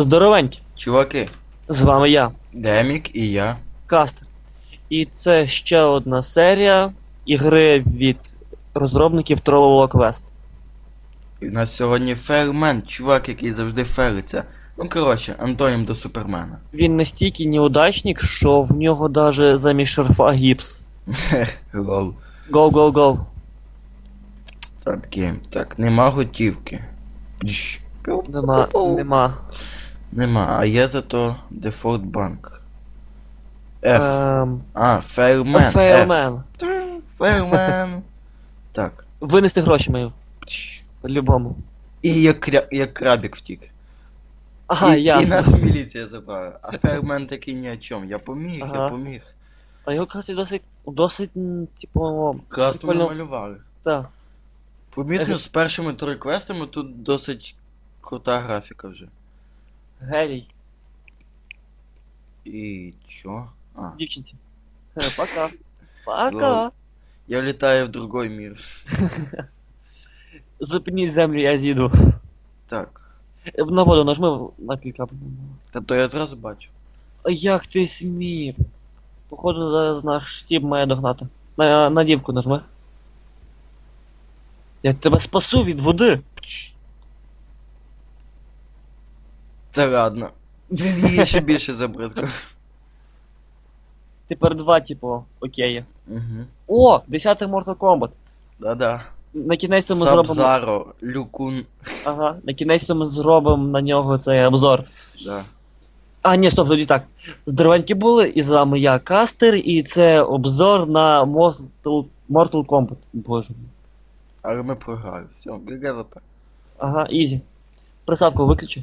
Здоровенькі, Чуваки, з вами я, Демік і я. Кастер. І це ще одна серія ігри від розробників Trollolo Quest. І в нас сьогодні фейермен, чувак, який завжди фериться. Ну коротше, антонім до супермена. Він настільки неудачник, що в нього даже замість шарфа гіпс. Лол. Go, go, go. Так, гейм. Так, нема готівки. Нема, нема. Нема, а є зато дефолт банк. F. Ем, А, фейермен. F. Фейлмен. Так. Винести гроші маю. Пш. По-любому. І як, кря... як крабік втік. Ага, і, і ясно. нас міліція забрала. А фейермен такий ні о чому. Я поміг, Ага. я поміг. А його якраз і досить, досить, м, типу, Класно Прикольно. намалювали. так. Помітно, з першими туриквестами тут досить крута графіка вже. Гелій, І чо? А. дівчинці. Е, Пока. Пока. Лол. Я літаю в другой мір. Зупиніть землю, я з'їду. Так. Е, На воду нажми на кілька. Та то я зразу бачу. А як ти смів? Походу зараз наш штіб має догнати. На, на дівку нажми. Я тебе спасу від води. Пч. Це ладно. Він її ще більше забризкав. Тепер два, типу, океї. Угу. О! 10 Mortal Kombat. Да-да. На кінець ми зробимо. Сабзаро, Люкун. Ага, на кінець ми зробимо на нього цей обзор. Да. А, ні, стоп, тоді так. Здоровенькі були, і з вами я, Кастер, і це обзор на Mortal, Mortal Kombat. Боже. мій. Але ми програли. Все, ГГВП. Ага, ізі. Приставку виключи.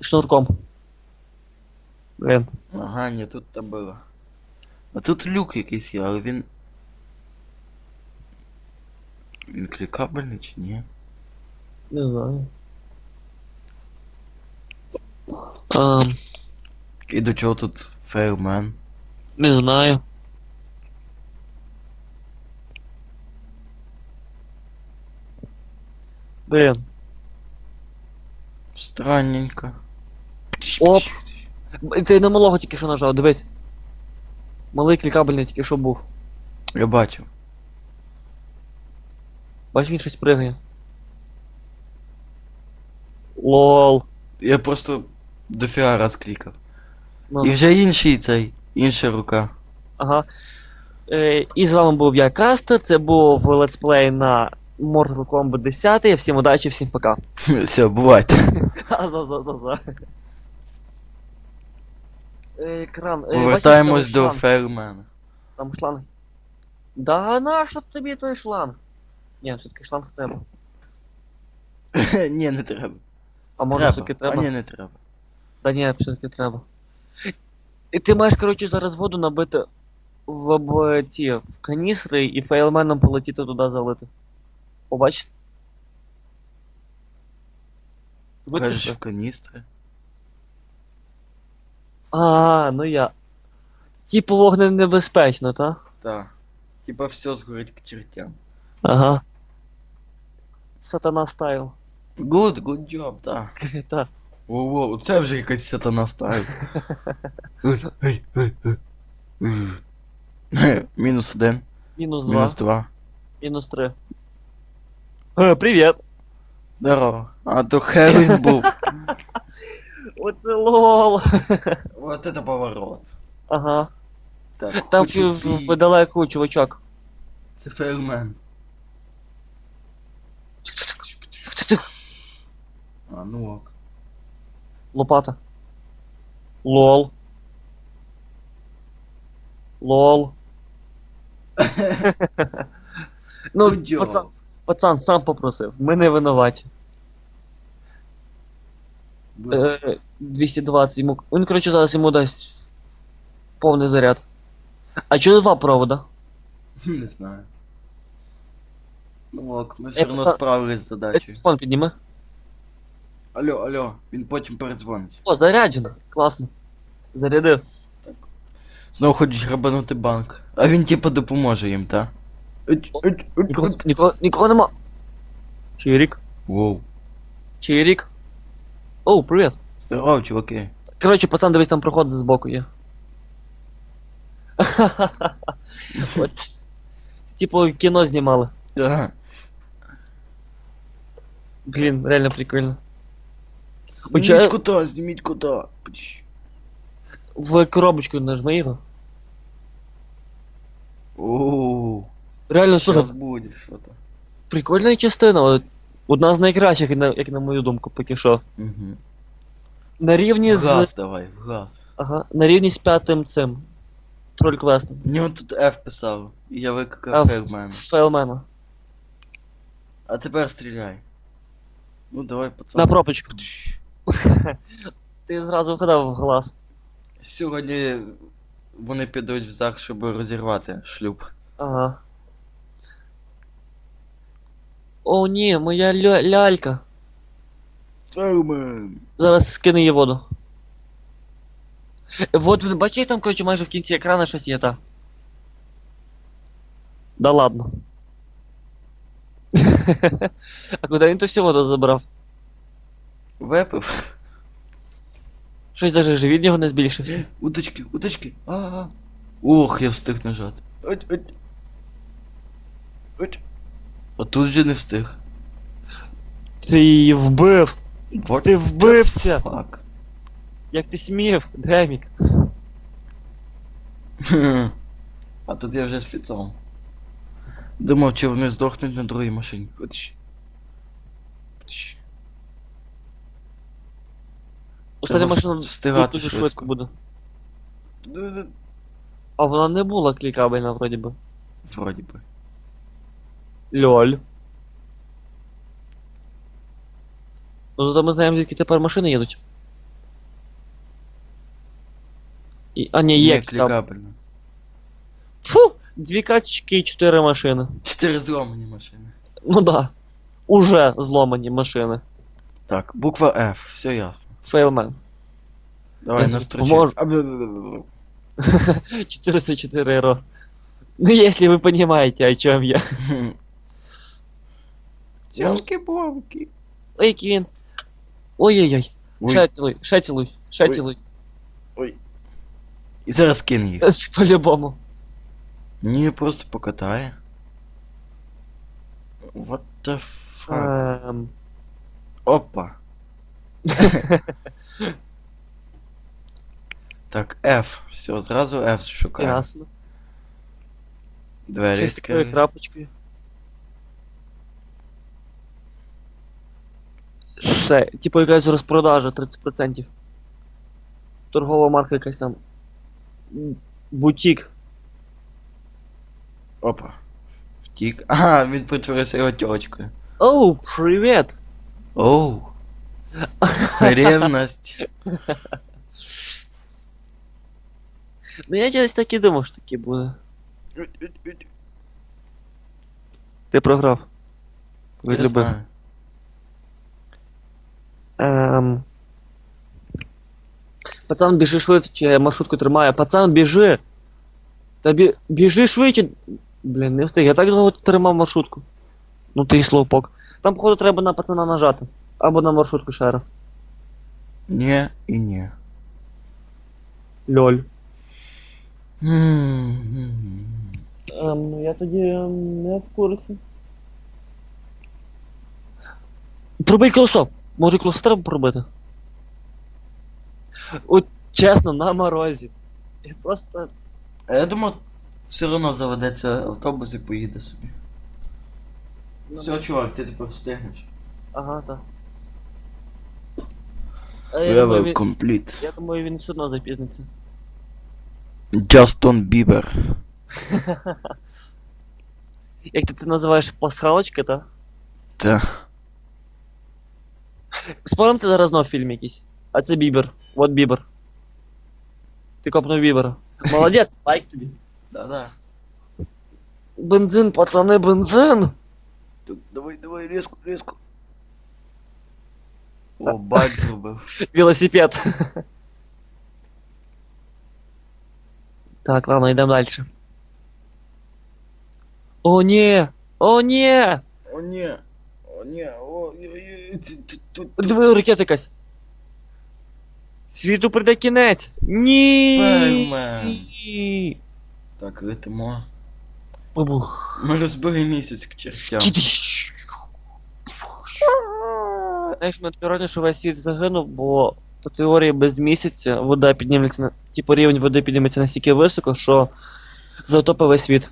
Шнурком. Блін. Ага, ні, тут там було. А тут люк якийсь є, але він. Він клікабельний чи ні? Не знаю. Ам, І до чого тут фейермен? не знаю. Блін. Странненько. Оп. Ти на малого тільки що нажав, дивись. Малий клікабельний тільки що був. Я бачу. Бачиш, він щось пригає. Лол. Я просто дофіга раз клікав. Ну, І вже інший цей, інша рука. ага. Е, і з вами був я Кастер, це був летсплей на Mortal Kombat 10. Всім удачі, всім пока. Все, бувайте. А, за, за, за, за. Е, Екран. е, Повертаємось до там шланг? фейермена. Там шланг. Да на що тобі той шланг? Ні, все-таки шланг треба. Ні, не треба. А може треба. все-таки треба? А ні, не треба. Да ні, все-таки треба. І ти маєш, коротше, зараз воду набити в, об- ці, в каністри і фейлменом полетіти туди залити. Побачиш? Кажеш в каністри. А, ну я. Типу вогненебезпечно, та? Так. Типа все згорить к чертям. Ага. Сатана стайл. Good, good job, так. Та. Воу-воу, це вже якась сатана стайл. Мінус один, Мінус два. мінус два. Мінус три. Е, привіт! Здорово. А то Хеллоуін був. Оце лол. Вот это поворот. Ага. Так, Там хочу в, в, бій. чувачок. Це фейермен. А, ну ок. Лопата. Лол. Лол. ну, пацан, пацан сам попросив. Ми не винуваті. Е, 220 йому. Він, коротше, зараз йому дасть повний заряд. А чого два провода? Не знаю. Ну ок, ми все Я одно пока- справились з Е, задачею. Телефон підніми. Алло, алло, він потім передзвонить. О, заряджено. Класно. Зарядив. Знову хочуть грабанути банк. А він типа допоможе їм, та? Еть, еть, еть, Нікого, еть. нікого, нікого нема. Чирік. Воу. Чирік. Оу, привіт. Здорово, чуваки. Коротше, пацан, дивись, там проход збоку є. От. Типу кіно знімали. Да. Блін, реально прикольно. Зніміть Хоча- зніміть кота. Пш. В коробочку нажми його. Оу. Реально, слухай, Щас буде що-то. прикольна частина. От, одна з найкращих, як на, як на мою думку, поки що. Угу. На рівні з. газ давай, в газ. Ага, на рівні з п'ятим цим. Троль квестом. Мені он тут F писав, і я викликав фейгмена. Фейлмена. А тепер стріляй. Ну давай, пацан. На пропочку. Ти зразу вгадав в глаз. Сьогодні вони підуть в ЗАГС, щоб розірвати шлюб. Ага. О, ні, моя ля- лялька. Фейгмен. Зараз скину її воду. Е, Вот, ви бачите, там, коротше, майже в кінці екрану щось є, та. Да ладно. а куди він то всю воду забрав? Випив. Щось даже живіт нього не збільшився. Уточки, уточки. А-а. Ох, я встиг нажати. Ать, ать. Ать. А тут же не встиг. Ти її вбив! What Ти вбивця! fuck? Як ти смів, Демік? А тут я вже з фіцом. Думав, чи вони здохнуть на другій машині. Оч. Оч. Остання машина встигати дуже швидко буде. А вона не була клікабельна, вроді би. Вроді би. Льоль. Ну зато ми знаємо, звідки тепер машини їдуть. І... А, ні, є Є клікабель. клікабельно. Фу! Дві качки і чотири машини. Чотири зломані машини. Ну да. Уже зломані машини. Так, буква F, все ясно. Фейлмен. Давай Я настрочай. поможу. А, бля, бля, бля, бля. 404 ро. Ну, если вы понимаете, о чем я. Тямки-бомки. Ой, Кивин. Ой-ой-ой. Ой, Ша цілуй, ша цілуй, Ой. цілуй. ой. І зараз кину їх. По-любому. Ні, просто покатає. What the fuck? Ем, Опа. так, F. Все, зразу F шукаю. Ясно. Двері такою відкрили. крапочкою. Ще, типу якась розпродажа 30%. Торгова марка якась там. М, Бутік. Опа. Втік. Ага, він притворився його тьочкою. Оу, привіт! Оу. Ревность. Ну я чогось так і думав, що таке буде. Ти програв. Я Відлюбив. Ем... Пацан, біжи швидше, я маршрутку тримаю. Пацан, біжи! Та бі... біжи швидше. Блін, не встиг. Я так довго тримав маршрутку. Ну ти слоупок. Там, походу, треба на пацана нажати. Або на маршрутку ще раз. Ні і ні. Льоль. Ем, ну я тоді ем, не в курсі. Пробий колесо! Може треба пробити? От чесно, на морозі. Я просто. А я думав, все одно заведеться автобус і поїде собі. Все, чувак, ти тепер встигнеш. Ага, так. А я, думаю, він, complete. я думаю, він все одно запізниться. Джастон Бібер. Як ти це називаєш пасхалочки, так? Та. Спорим, це зараз знов фільм якийсь. А це Бібер. От Бібер. Ти копнув Бібера. Молодець, лайк тобі. Да-да. Бензин, пацани, бензин! Давай, давай, резко, резко. О, байк зробив. Велосипед. Так, ладно, йдемо далі. О, ні! О, ні! О, ні. О, ні. Диви, ракета якась. Світу прийде кінець. Ні. Так, летимо. Бабух. Ми розбили місяць к чертям. Скидиш. Знаєш, ми теорія, що весь світ загинув, бо по теорії без місяця вода підніметься на. Типу рівень води підніметься настільки високо, що затопить весь світ.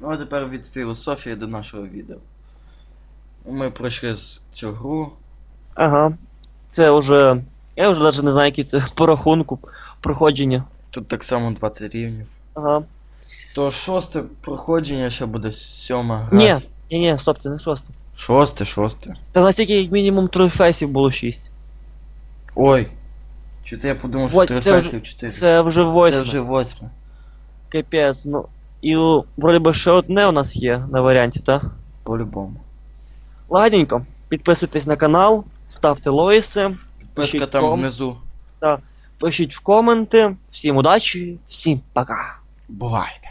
Ну а тепер від філософії до нашого відео. Ми пройшли цю гру. Ага. Це вже. Я вже навіть не знаю, який це по рахунку проходження. Тут так само 20 рівнів. Ага. То шосте проходження ще буде сьома гра. Ні, ні, ні, стоп, це не шосте. Шосте, шосте. Та настільки як мінімум трофейсів було шість. Ой. Чи то я подумав, що це вже- фесів 4. Це вже Це восьме. вже восьме. Капець, ну. І о, вроді би ще одне у нас є на варіанті, так? По-любому. Ладненько. Підписуйтесь на канал, ставте лойси, Підписка там ком. внизу. пишіть в коменти. Всім удачі, всім пока. Бувайте.